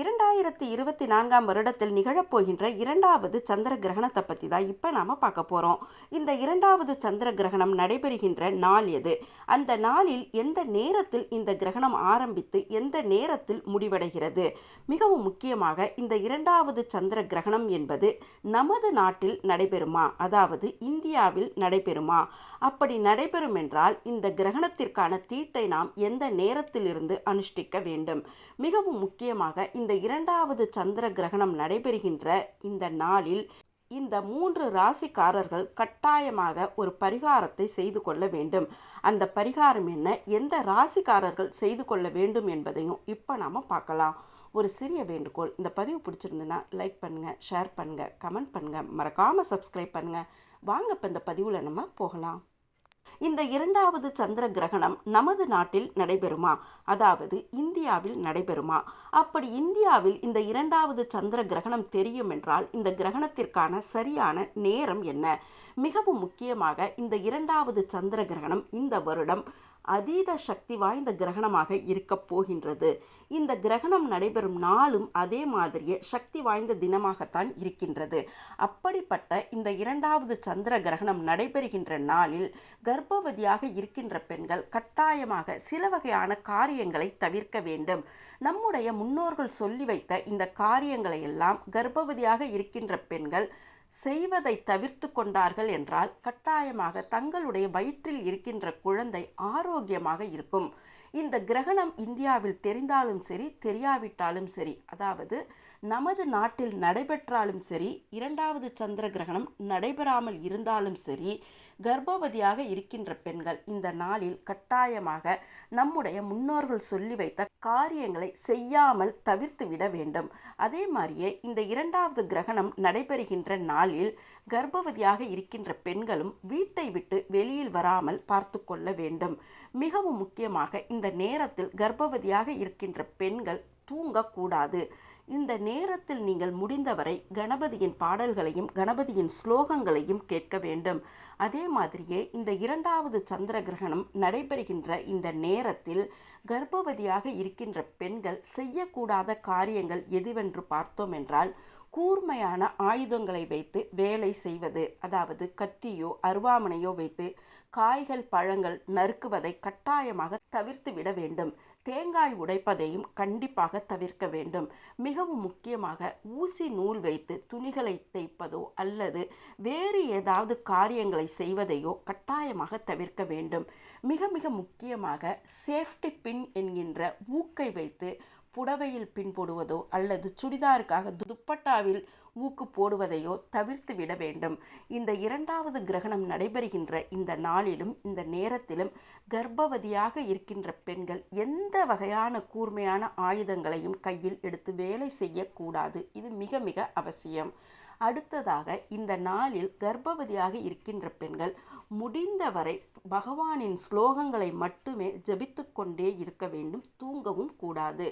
இரண்டாயிரத்தி இருபத்தி நான்காம் வருடத்தில் நிகழப்போகின்ற இரண்டாவது சந்திர கிரகணத்தை பற்றி தான் இப்போ நாம் பார்க்க போகிறோம் இந்த இரண்டாவது சந்திர கிரகணம் நடைபெறுகின்ற நாள் எது? அந்த நாளில் எந்த நேரத்தில் இந்த கிரகணம் ஆரம்பித்து எந்த நேரத்தில் முடிவடைகிறது? மிகவும் முக்கியமாக இந்த இரண்டாவது சந்திர கிரகணம் என்பது நமது நாட்டில் நடைபெறுமா? அதாவது இந்தியாவில் நடைபெறுமா? அப்படி நடைபெறும் என்றால் இந்த கிரகணத்திற்கான தீட்டை நாம் எந்த நேரத்திலிருந்து அனுஷ்டிக்க வேண்டும்? மிகவும் முக்கியமாக இந்த இரண்டாவது சந்திர கிரகணம் நடைபெறுகின்ற இந்த நாளில் இந்த மூன்று ராசிக்காரர்கள் கட்டாயமாக ஒரு பரிகாரத்தை செய்து கொள்ள வேண்டும். அந்த பரிகாரம் என்ன? எந்த ராசிக்காரர்கள் செய்து கொள்ள வேண்டும் என்பதையும் இப்போ நாம் பார்க்கலாம். ஒரு சிறிய வேண்டுகோள். இந்த பதிவு பிடிச்சிருந்துன்னா லைக் பண்ணுங்கள் ஷேர் பண்ணுங்கள் கமெண்ட் பண்ணுங்கள் மறக்காமல் சப்ஸ்கிரைப் பண்ணுங்கள் வாங்க இப்போ இந்த பதிவில் நம்ம போகலாம். இந்த இரண்டாவது சந்திர கிரகணம் நமது நாட்டில் நடைபெறுமா? அதாவது இந்தியாவில் நடைபெறுமா? அப்படி இந்தியாவில் இந்த இரண்டாவது சந்திர கிரகணம் தெரியும் என்றால் இந்த கிரகணத்திற்கான சரியான நேரம் என்ன? மிகவும் முக்கியமாக இந்த இரண்டாவது சந்திர கிரகணம் இந்த வருடம் அதீத சக்தி வாய்ந்த கிரகணமாக இருக்கப் போகின்றது. இந்த கிரகணம் நடைபெறும் நாளும் அதே மாதிரியே சக்தி வாய்ந்த தினமாகத்தான் இருக்கின்றது. அப்படிப்பட்ட இந்த இரண்டாவது சந்திர கிரகணம் நடைபெறுகின்ற நாளில் கர்ப்பவதியாக இருக்கின்ற பெண்கள் கட்டாயமாக சில வகையான காரியங்களை தவிர்க்க வேண்டும். நம்முடைய முன்னோர்கள் சொல்லி வைத்த இந்த காரியங்களை எல்லாம் கர்ப்பவதியாக இருக்கின்ற பெண்கள் செய்வதை தவிர்த்து கொண்டார்கள் என்றால் கட்டாயமாக தங்களுடைய வயிற்றில் இருக்கின்ற குழந்தை ஆரோக்கியமாக இருக்கும். இந்த கிரகணம் இந்தியாவில் தெரிந்தாலும் சரி தெரியாவிட்டாலும் சரி அதாவது நமது நாட்டில் நடைபெற்றாலும் சரி இரண்டாவது சந்திர கிரகணம் நடைபெறாமல் இருந்தாலும் சரி கர்ப்பவதியாக இருக்கின்ற பெண்கள் இந்த நாளில் கட்டாயமாக நம்முடைய முன்னோர்கள் சொல்லி வைத்த காரியங்களை செய்யாமல் தவிர்த்து விட வேண்டும். அதே மாதிரியே இந்த இரண்டாவது கிரகணம் நடைபெறுகின்ற நாளில் கர்ப்பவதியாக இருக்கின்ற பெண்களும் வீட்டை விட்டு வெளியில் வராமல் பார்த்து கொள்ள வேண்டும். மிகவும் முக்கியமாக இந்த நேரத்தில் கர்ப்பவதியாக இருக்கின்ற பெண்கள் தூங்கக்கூடாது. இந்த நேரத்தில் நீங்கள் முடிந்தவரை கணபதியின் பாடல்களையும் கணபதியின் ஸ்லோகங்களையும் கேட்க வேண்டும். அதே மாதிரியே இந்த இரண்டாவது சந்திர கிரகணம் நடைபெறுகின்ற இந்த நேரத்தில் கர்ப்பவதியாக இருக்கின்ற பெண்கள் செய்யக்கூடாத காரியங்கள் எதுவென்று பார்த்தோம் என்றால் கூர்மையான ஆயுதங்களை வைத்து வேலை செய்வது அதாவது கத்தியோ அருவாமனையோ வைத்து காய்கள் பழங்கள் நறுக்குவதை கட்டாயமாக தவிர்த்து விட வேண்டும். தேங்காய் உடைப்பதையும் கண்டிப்பாக தவிர்க்க வேண்டும். மிகவும் முக்கியமாக ஊசி நூல் வைத்து துணிகளை தைப்பதோ அல்லது வேறு ஏதாவது காரியங்களை செய்வதையோ கட்டாயமாக தவிர்க்க வேண்டும். மிக மிக முக்கியமாக சேஃப்டி பின் என்கின்ற ஊக்கை வைத்து புடவையில் பின்போடுவதோ அல்லது சுடிதாருக்காக துப்பட்டாவில் ஊக்கு போடுவதையோ தவிர்த்து விட வேண்டும். இந்த இரண்டாவது கிரகணம் நடைபெறுகின்ற இந்த நாளிலும் இந்த நேரத்திலும் கர்ப்பவதியாக இருக்கின்ற பெண்கள் எந்த வகையான கூர்மையான ஆயுதங்களையும் கையில் எடுத்து வேலை செய்யக்கூடாது. இது மிக மிக அவசியம். அடுத்ததாக இந்த நாளில் கர்ப்பவதியாக இருக்கின்ற பெண்கள் முடிந்தவரை பகவானின் ஸ்லோகங்களை மட்டுமே ஜபித்து கொண்டே இருக்க வேண்டும். தூங்கவும் கூடாது.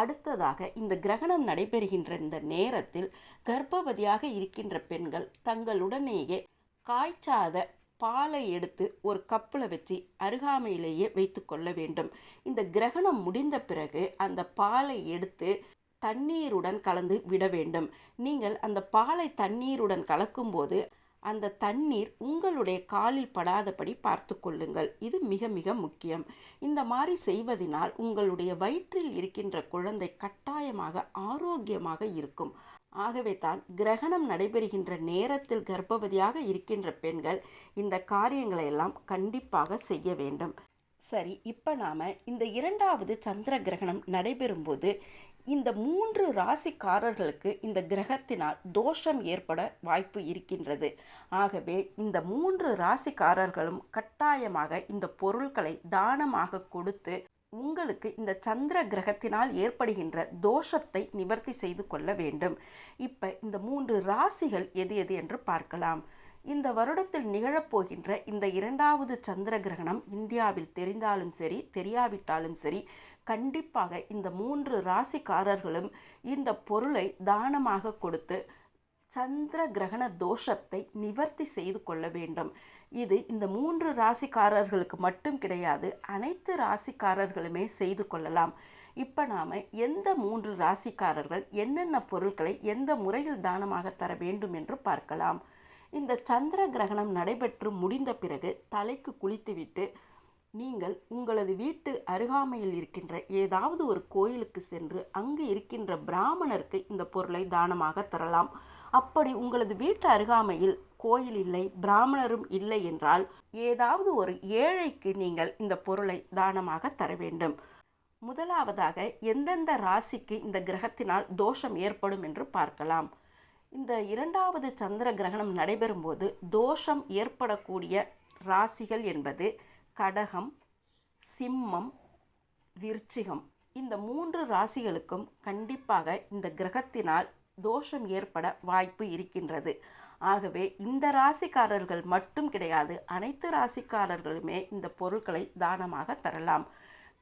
அடுத்ததாக இந்த கிரகணம் நடைபெறுகின்ற இந்த நேரத்தில் கர்ப்பவதியாக இருக்கின்ற பெண்கள் தங்களுடனேயே காய்ச்சாத பாலை எடுத்து ஒரு கப்பில் வச்சு அருகாமையிலேயே வைத்து கொள்ள வேண்டும். இந்த கிரகணம் முடிந்த பிறகு அந்த பாலை எடுத்து தண்ணீருடன் கலந்து விட வேண்டும். நீங்கள் அந்த பாலை தண்ணீருடன் கலக்கும்போது அந்த தண்ணீர் உங்களுடைய காலில் படாதபடி பார்த்து கொள்ளுங்கள். இது மிக மிக முக்கியம். இந்த மாதிரி செய்வதனால் உங்களுடைய வயிற்றில் இருக்கின்ற குழந்தை கட்டாயமாக ஆரோக்கியமாக இருக்கும். ஆகவே தான் கிரகணம் நடைபெறுகின்ற நேரத்தில் கர்ப்பவதியாக இருக்கின்ற பெண்கள் இந்த காரியங்களை எல்லாம் கண்டிப்பாக செய்ய வேண்டும். சரி இப்போ நாம் இந்த இரண்டாவது சந்திர கிரகணம் நடைபெறும்போது இந்த மூன்று ராசிக்காரர்களுக்கு இந்த கிரகத்தினால் தோஷம் ஏற்பட வாய்ப்பு இருக்கின்றது. ஆகவே இந்த மூன்று ராசிக்காரர்களும் கட்டாயமாக இந்த பொருட்களை தானமாக கொடுத்து உங்களுக்கு இந்த சந்திர கிரகத்தினால் ஏற்படுகின்ற தோஷத்தை நிவர்த்தி செய்து கொள்ள வேண்டும். இப்போ இந்த மூன்று ராசிகள் எது எது என்று பார்க்கலாம். இந்த வருடத்தில் நிகழப்போகின்ற இந்த இரண்டாவது சந்திர கிரகணம் இந்தியாவில் தெரிந்தாலும் சரி தெரியாவிட்டாலும் சரி கண்டிப்பாக இந்த மூன்று ராசிக்காரர்களும் இந்த பொருளை தானமாக கொடுத்து சந்திர கிரகண தோஷத்தை நிவர்த்தி செய்து கொள்ள வேண்டும். இது இந்த மூன்று ராசிக்காரர்களுக்கு மட்டும் கிடையாது அனைத்து ராசிக்காரர்களுமே செய்து கொள்ளலாம். இப்போ நாம் எந்த மூன்று ராசிக்காரர்கள் என்னென்ன பொருட்களை எந்த முறையில் தானமாக தர வேண்டும் என்று பார்க்கலாம். இந்த சந்திர கிரகணம் நடைபெற்று முடிந்த பிறகு தலைக்கு குளித்துவிட்டு நீங்கள் உங்களது வீட்டு அருகாமையில் இருக்கின்ற ஏதாவது ஒரு கோயிலுக்கு சென்று அங்கு இருக்கின்ற பிராமணருக்கு இந்த பொருளை தானமாக தரலாம். அப்படி உங்களது வீட்டு அருகாமையில் கோயில் இல்லை பிராமணரும் இல்லை என்றால் ஏதாவது ஒரு ஏழைக்கு நீங்கள் இந்த பொருளை தானமாக தர வேண்டும். முதலாவதாக எந்தெந்த ராசிக்கு இந்த கிரகத்தினால் தோஷம் ஏற்படும் என்று பார்க்கலாம். இந்த இரண்டாவது சந்திர கிரகணம் நடைபெறும்போது தோஷம் ஏற்படக்கூடிய ராசிகள் என்பது கடகம் சிம்மம் விருச்சிகம். இந்த மூன்று ராசிகளுக்கும் கண்டிப்பாக இந்த கிரகத்தினால் தோஷம் ஏற்பட வாய்ப்பு இருக்கின்றது. ஆகவே இந்த ராசிக்காரர்கள் மட்டும் கிடையாது அனைத்து ராசிக்காரர்களுமே இந்த பொருட்களை தானமாக தரலாம்.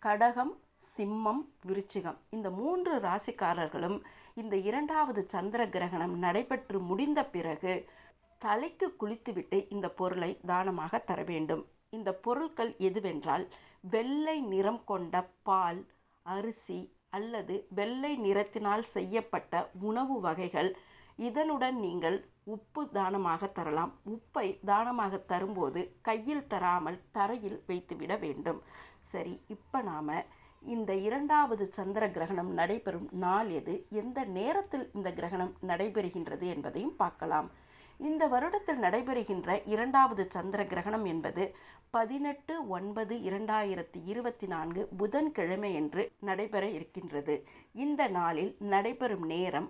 கடகம் சிம்மம் விருச்சிகம். இந்த மூன்று ராசிக்காரர்களும் இந்த இரண்டாவது சந்திர கிரகணம் நடைபெற்று முடிந்த பிறகு தலைக்கு குளித்துவிட்டு இந்த பொருளை தானமாக தர வேண்டும். இந்த பொருட்கள் எதுவென்றால் வெள்ளை நிறம் கொண்ட பால் அரிசி அல்லது வெள்ளை நிறத்தினால் செய்யப்பட்ட உணவு வகைகள். இதனுடன் நீங்கள் உப்பு தானமாக தரலாம். உப்பை தானமாக தரும்போது கையில் தராமல் தரையில் வைத்துவிட வேண்டும். சரி இப்போ நாம் இந்த இரண்டாவது சந்திர கிரகணம் நடைபெறும் நாள் எது? எந்த நேரத்தில் இந்த கிரகணம் நடைபெறுகின்றது என்பதையும் பார்க்கலாம். இந்த வருடத்தில் நடைபெறுகின்ற இரண்டாவது சந்திர கிரகணம் என்பது பதினெட்டு ஒன்பது இரண்டாயிரத்தி இருபத்தி நான்கு புதன்கிழமை என்று நடைபெற இருக்கின்றது. இந்த நாளில் நடைபெறும் நேரம்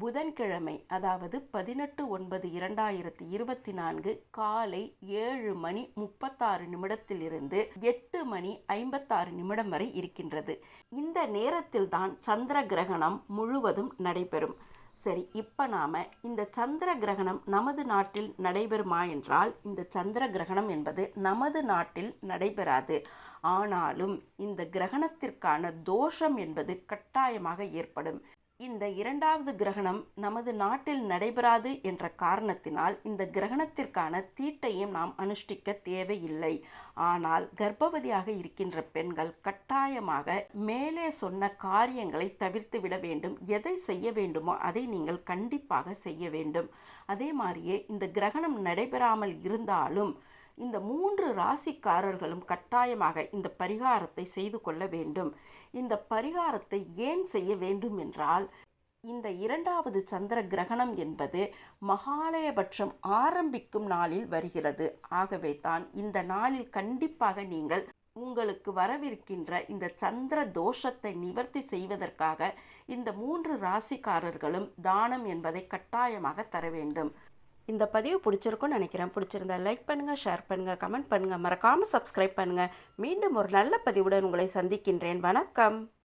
புதன்கிழமை அதாவது பதினெட்டு ஒன்பது இரண்டாயிரத்தி இருபத்தி நான்கு காலை ஏழு மணி முப்பத்தாறு நிமிடத்திலிருந்து எட்டு மணி ஐம்பத்தாறு நிமிடம் வரை இருக்கின்றது. இந்த நேரத்தில் தான் சந்திர கிரகணம் முழுவதும் நடைபெறும். சரி இப்போ நாம் இந்த சந்திர கிரகணம் நமது நாட்டில் நடைபெறுமா என்றால் இந்த சந்திர கிரகணம் என்பது நமது நாட்டில் நடைபெறாது. ஆனாலும் இந்த கிரகணத்திற்கான தோஷம் என்பது கட்டாயமாக ஏற்படும். இந்த இரண்டாவது கிரகணம் நமது நாட்டில் நடைபெறாது என்ற காரணத்தினால் இந்த கிரகணத்திற்கான தீட்டையும் நாம் அனுஷ்டிக்க தேவையில்லை. ஆனால் கர்ப்பவதியாக இருக்கின்ற பெண்கள் கட்டாயமாக மேலே சொன்ன காரியங்களை தவிர்த்து விட வேண்டும். எதை செய்ய வேண்டுமோ அதை நீங்கள் கண்டிப்பாக செய்ய வேண்டும். அதே மாதிரியே இந்த கிரகணம் நடைபெறாமல் இருந்தாலும் இந்த மூன்று ராசிக்காரர்களும் கட்டாயமாக இந்த பரிகாரத்தை செய்து கொள்ள வேண்டும். இந்த பரிகாரத்தை ஏன் செய்ய வேண்டும் என்றால் இந்த இரண்டாவது சந்திர கிரகணம் என்பது மகாலயபட்சம் ஆரம்பிக்கும் நாளில் வருகிறது. ஆகவே தான் இந்த நாளில் கண்டிப்பாக நீங்கள் உங்களுக்கு வரவிருக்கின்ற இந்த சந்திர தோஷத்தை நிவர்த்தி செய்வதற்காக இந்த மூன்று ராசிக்காரர்களும் தானம் என்பதை கட்டாயமாக தர வேண்டும். இந்த பதிவு பிடிச்சிருக்கும்னு நினைக்கிறேன். பிடிச்சிருந்தா லைக் பண்ணுங்கள் ஷேர் பண்ணுங்கள் கமெண்ட் பண்ணுங்கள் மறக்காமல் சப்ஸ்கிரைப் பண்ணுங்கள் மீண்டும் ஒரு நல்ல பதிவுடன் உங்களை சந்திக்கின்றேன். வணக்கம்.